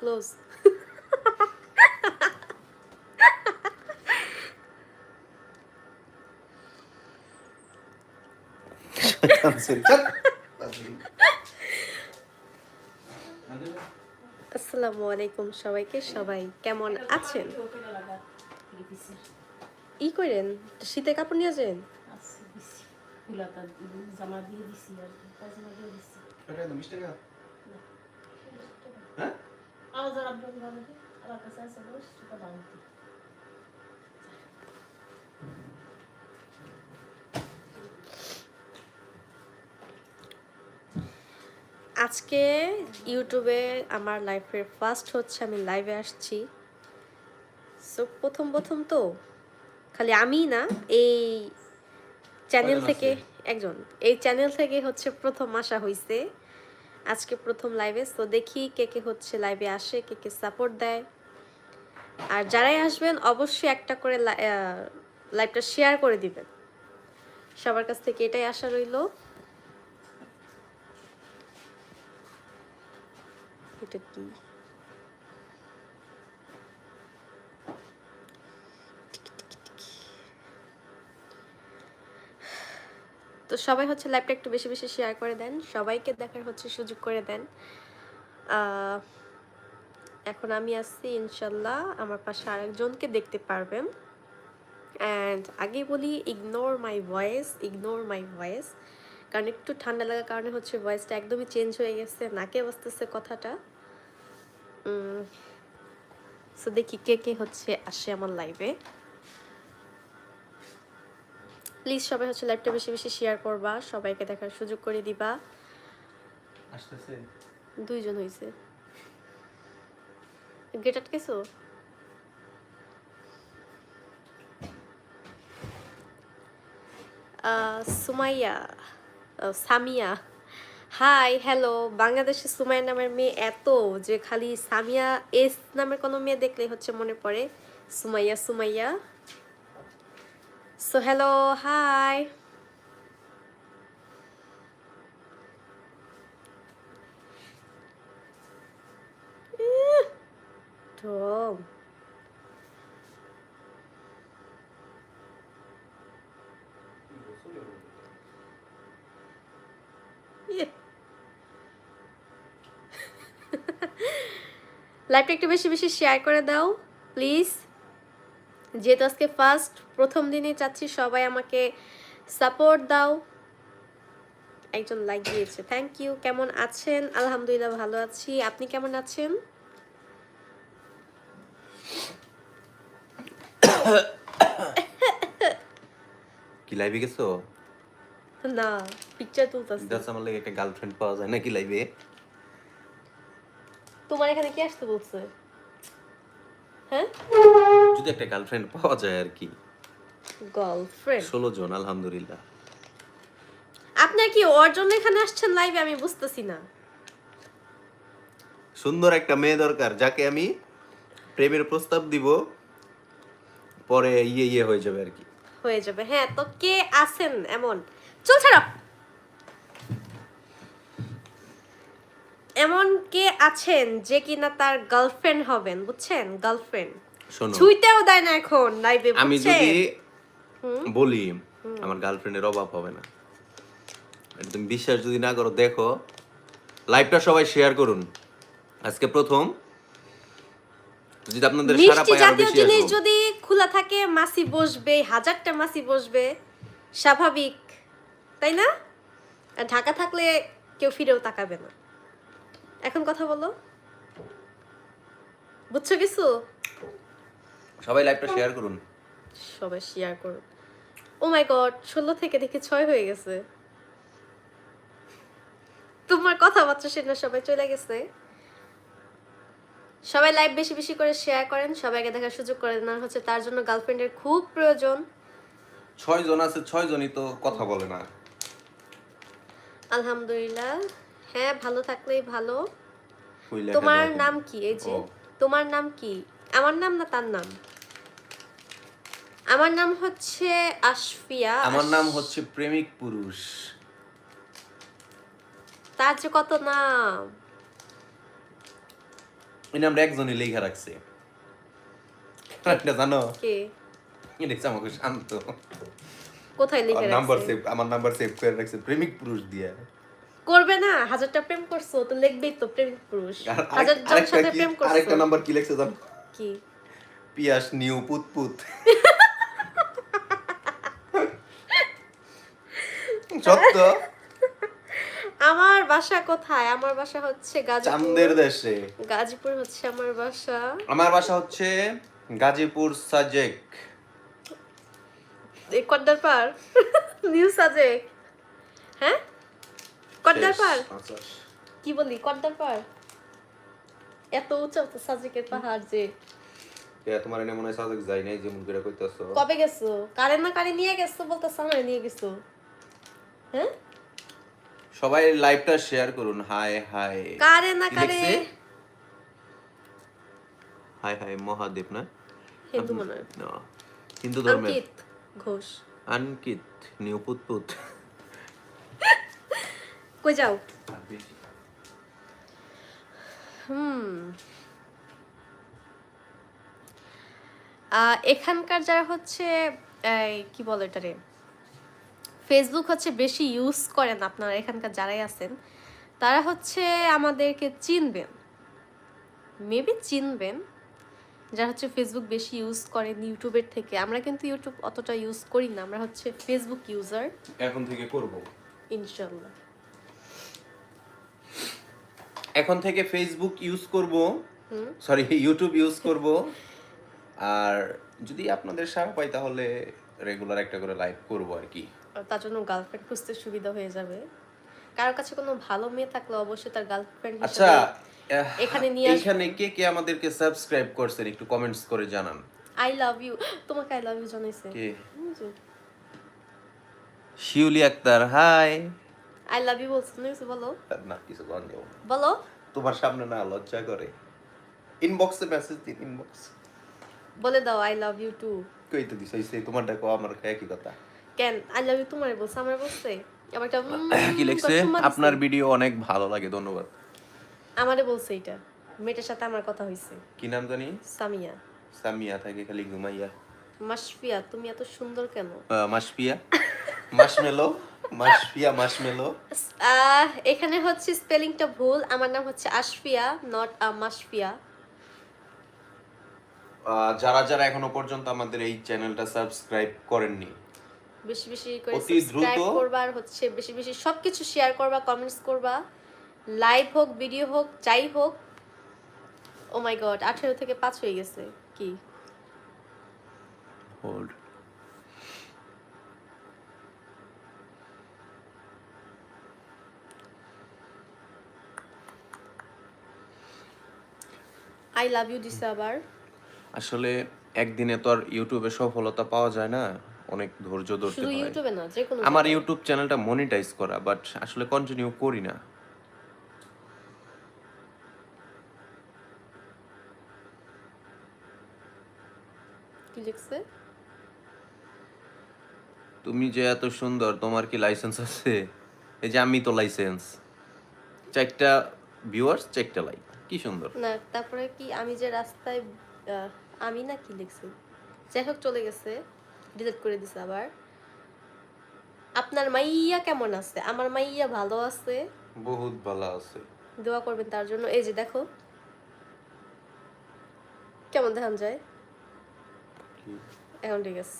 Close আসসালামু আলাইকুম সবাইকে, সবাই কেমন আছেন? ই করেন, শীতে কাপড় নিয়ে যান জামা দিয়ে দিছি। আর আমার ভালো আমার কাছে আছে সেটা আজকে ইউটিউবে আমার লাইফের ফার্স্ট হচ্ছে আমি লাইভে আসছি। সো প্রথম প্রথম তো খালি আমি না এই চ্যানেল থেকে একজন। এই চ্যানেল থেকে হচ্ছে প্রথম আসা হয়েছে আজকে প্রথম লাইভে তো দেখি কে কে হচ্ছে লাইভে আসে, কে কে সাপোর্ট দেয়। আর যারাই আসবেন, অবশ্যই একটা করে লাইভটা শেয়ার করে দিবেন। সবার কাছ থেকে এটাই আশা রইল। এটা কি? তো সবাই হচ্ছে লাইভটা একটু বেশি বেশি শেয়ার করে দেন। সবাইকে দেখার হচ্ছে সুযোগ করে দেন। এখন আমি আসছি ইনশাল্লাহ, আমার পাশে আরেকজনকে দেখতে পারবেন। অ্যান্ড আগে বলি ignore my voice ignore my voice কারণ একটু ঠান্ডা লাগার কারণে হচ্ছে ভয়েসটা একদমই চেঞ্জ হয়ে গেছে, নাকে বসতেছে কথাটা। সো দেখি কে কে হচ্ছে আসে আমার লাইভে প্লিজ সবাই হচ্ছে লাইভটা বেশি বেশি শেয়ার করবা সবাইকে দেখার সুযোগ করে দিবা। আসতেছে। দুইজন হয়েছে গেট আটকেছো সুমাইয়া সামিয়া। হাই হ্যালো বাংলাদেশে সুমাইয়া নামের মেয়ে এত যে খালি সামিয়া এস নামের কোনো মেয়ে দেখলে হচ্ছে মনে পড়ে। Sumaiya Sumaiya. So hello hi Tom ইয়ে। লাইভটা একটু বেশি বেশি শেয়ার করে দাও প্লিজ যেহেতু আজকে ফার্স্ট প্রথম দিনে চাচ্ছি সবাই আমাকে সাপোর্ট দাও। একজন লাইক দিয়েছে থ্যাংক ইউ কেমন আছেন? আলহামদুলিল্লাহ ভালো আছি। আপনি কেমন আছেন? কি লাইভে গেছো? না পিকচার তুলতেছি। জাস্ট আমার লাগে একটা গার্লফ্রেন্ড পাওয়া যায় নাকি লাইভে তোমার এখানে কি আসতে বলছে? হ্যাঁ? যদি একটা গার্লফ্রেন্ড পাওয়া যায় আর কি। গার্লফ্রেন্ড ষোলো জন আলহামদুলিল্লাহ। আপনার কি ওর জন্য এখানে আসছেন লাইভে আমি বুঝতেছি না। সুন্দর একটা মেয়ে দরকার যাকে আমি প্রেমের প্রস্তাব দিব পরে ইয়ে ইয়ে হয়ে যাবে আর কি। হয়ে যাবে। হ্যাঁ তো কে আছেন এমন? চল ছাড়া এমন কে আছেন যে কিনা তার গার্লফ্রেন্ড হবেন বুঝছেন? গার্লফ্রেন্ড শোনো। ছুঁইতেও দেয় না এখন লাইভে আমি যদি বলি আমার গার্লফ্রেন্ডের অভাব হবে না। এটা তুমি বিশ্বাস যদি না করো দেখো লাইভটা সবাই শেয়ার করুন। আজকে প্রথম যদি আপনাদের সারা পায় আরও জাতীয় বেশি জিনিস যদি খোলা থাকে মাছি বসবে হাজারটা মাছি বসবে স্বাভাবিক তাই না? আর ঢাকা থাকলে কেউ ফিরেও তাকাবে না। এখন কথা বলো। বুঝছ কিছু? সবাই লাইভটা শেয়ার করুন। সবাই শেয়ার করুন। ও মাই গড ষোলো থেকে দেখে ছয় হয়ে গেছে। তোমার কথাবার্তা সেটা সবাই চলে গেছে। সবাই লাইভ বেশি বেশি করে শেয়ার করেন সবাইকে দেখার সুযোগ করে দেন। আর হচ্ছে তার জন্য গার্লফ্রেন্ডের খুব প্রয়োজন। ছয় জন আছে ছয় জনই তো কথা বলে না। আলহামদুলিল্লাহ। হ্যাঁ ভালো থাকলেই ভালো। তোমার নাম কি এই যে? তোমার নাম কি? আমার নাম না তার নাম? আমার নাম হচ্ছে আশফিয়া। আমার নাম হচ্ছে প্রেমিক পুরুষ। তার যে কত নাম? এই নামটা একজনই লেখা রাখছে। জানো? কে? এটা আমাকে শান্ত। কোথায় লিখে আমার নাম্বার সেভ আমার নাম্বার সেভ করে রাখছে প্রেমিক পুরুষ দিয়ে। করবে না হাজারটা প্রেম করছ তো লিখবেই তো প্রেমিক পুরুষ। হাজার জন সাথে প্রেম করছ। আরেকটা নাম্বার কি লিখছে জানো? কি? পিয়াস নিউ পুত পুত। সত্য। আমার বাসা কোথায়? আমার বাসা হচ্ছে গাজীপুর। চান্দের দেশে। গাজীপুর হচ্ছে আমার বাসা। আমার বাসা হচ্ছে গাজীপুর সাজেক। এই কড্ডার পার? নিউ সাজেক। হ্যাঁ? কড্ডার পার। কি বলি কড্ডার পার এত উঁচা সাজেকের পাহাড় যে। তোমার এনে মনে হয় সাজেক যাই নাই যেমন করে কইতাছো। কবে গেছো? কারে না কারে নিয়ে গেছো বলতে সামনে নিয়ে গেছো। হ্যাঁ? সবাই লাইভটা শেয়ার করুন। হাই হাই কারে না কারে? হাই হাই মহাদেব না? হিন্দু মনে হয়। হিন্দু ধর্মের। অঙ্কিত ঘোষ। আনকিত নিউ পুতপুত কই যাও? হুম। এখানকার যারা হচ্ছে কি বলে এটারে? ফেসবুক হচ্ছে বেশি ইউজ করেন আপনারা এখানকার যারাই আছেন। তারা হচ্ছে আমাদেরকে চিনবেন। মেবি চিনবেন। যারা হচ্ছে ফেসবুক বেশি ইউজ করেন ইউটিউবের থেকে। আমরা কিন্তু ইউটিউব অতটা ইউজ করি না আমরা হচ্ছে ফেসবুক ইউজার এখন থেকে করব। ইনশাল্লাহ। এখন থেকে ফেসবুক ইউজ করব। সরি ইউটিউব ইউজ করব। আর যদি আপনাদের সারা পাই তাহলে রেগুলার একটা করে লাইভ করব আর কি। তার জন্য গার্লফ্রেন্ড খুঁজতে সুবিধা হয়ে যাবে। কারোর কাছে কোনো ভালো মেয়ে থাকলে অবশ্যই তার গার্লফ্রেন্ড আচ্ছা এখানে নিয়ে এখানে কে কে আমাদেরকে সাবস্ক্রাইব করছেন একটু কমেন্টস করে জানান। আই লাভ ইউ তোমাকে আই লাভ ইউ জানাইছে। কে? Shiuli Akter hi I love you বলছো না কিছু বলো না কিছু কর নেই বলো তোমার সামনে না লজ্জা করে। ইনবক্সে মেসেজ দিন ইনবক্স বলে দাও আই লাভ ইউ টু কই তো দিছ এই তোমার ডাকো আমার একই কথা। কেন? আই লাভ ইউ তোমারে বলছে আমার বলছে? আবার একটা কি লিখছে। আপনার ভিডিও অনেক ভালো লাগে ধন্যবাদ। আমারে বলছে এটা মেয়েটার সাথে আমার কথা হয়েছে কি নাম জানি? সামিয়া। সামিয়া থাকে খালি ঘুমাইয়া। মাসফিয়া তুমি এত সুন্দর কেন? আহ, মাসপিয়া মাসমেলো? মাসপিয়া মাসমেলো। এখানে হচ্ছে স্পেলিংটা ভুল। আমার নাম হচ্ছে আশফিয়া নট মাসফিয়া। আহ, যারা যারা এখনও পর্যন্ত আমাদের এই চ্যানেলটা সাবস্ক্রাইব করেননি বেশি বেশি করে সাবস্ক্রাইব করবা আর হচ্ছে বেশি বেশি সবকিছু শেয়ার করবা কমেন্টস করবা। লাইভ হোক ভিডিও হোক যাই হোক। ও মাই গড আঠেরো থেকে পাঁচ হয়ে গেছে। কি? হোল্ড আই লাভ ইউ দিছে আবার আসলে একদিনে তো আর ইউটিউবে সফলতা পাওয়া যায় না অনেক ধৈর্য ধরতে শুধু হয় ইউটিউবে না যে কোনো আমার ইউটিউব চ্যানেলটা মনিটাইজ করা বাট আসলে কন্টিনিউ করি না। কি লিখছে? তুমি যে এত সুন্দর তোমার কি লাইসেন্স আছে? এই যে আমি তো লাইসেন্স চারটা ভিউয়ার্স চারটা লাইক কি সুন্দর। না তারপরে কি আমি যে রাস্তায় আমি না কি লিখছি? যাই হোক চলে গেছে। ডিলিট করে দিছে আবার। আপনার মাইয়া কেমন আছে? আমার মাইয়া ভালো আছে। বহুত ভালো আছে। দোয়া করবেন তার জন্য। এই যে দেখো। কেমন দেখান যায়? এখন ঠিক আছে।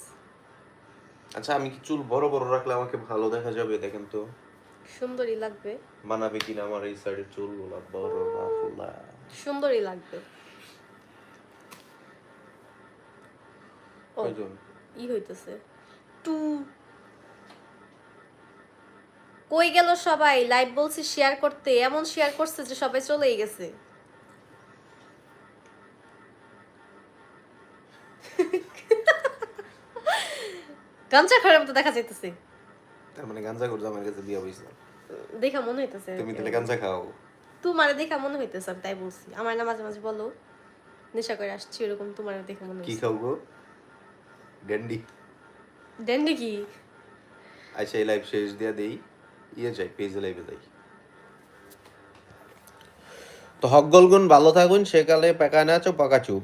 আচ্ছা আমি কি চুল বড় বড় রাখলে আমাকে ভালো দেখা যাবে? দেখেন তো। সুন্দরই লাগবে। মানাবে কিনা আমার এই সাইডের চুলগুলো বড় ফুলা সুন্দরই লাগবে। ও ই হইতেছে। টু। কই গেল সবাই? লাইভ বলছি শেয়ার করতে। এমন শেয়ার করছে যে সবাই চলেই গেছে। গামছা খারাপ তো দেখা যাইতেছে। তার মানে গাঞ্জা করছ আমার কাছে বিয়ে হইছে দেখা মনে হইতেছে। তুমি তাহলে গাঞ্জা খাও। তোমার দেখা মনে হইতেছে আমি তাই বলছি। আমার না মাঝে মাঝে বলো নেশা করে আসছি এরকম তোমার দেখে মনে কি খাও গো? গ্যান্ডি ডেন্ডি কি? আচ্ছা এই লাইভ শেষ দিয়া দেই ইয়ে যাই পেজ লাইভে যাই। তো হকগলগুন ভালো থাকুন সেকালে পেকা নাচো পাকাচু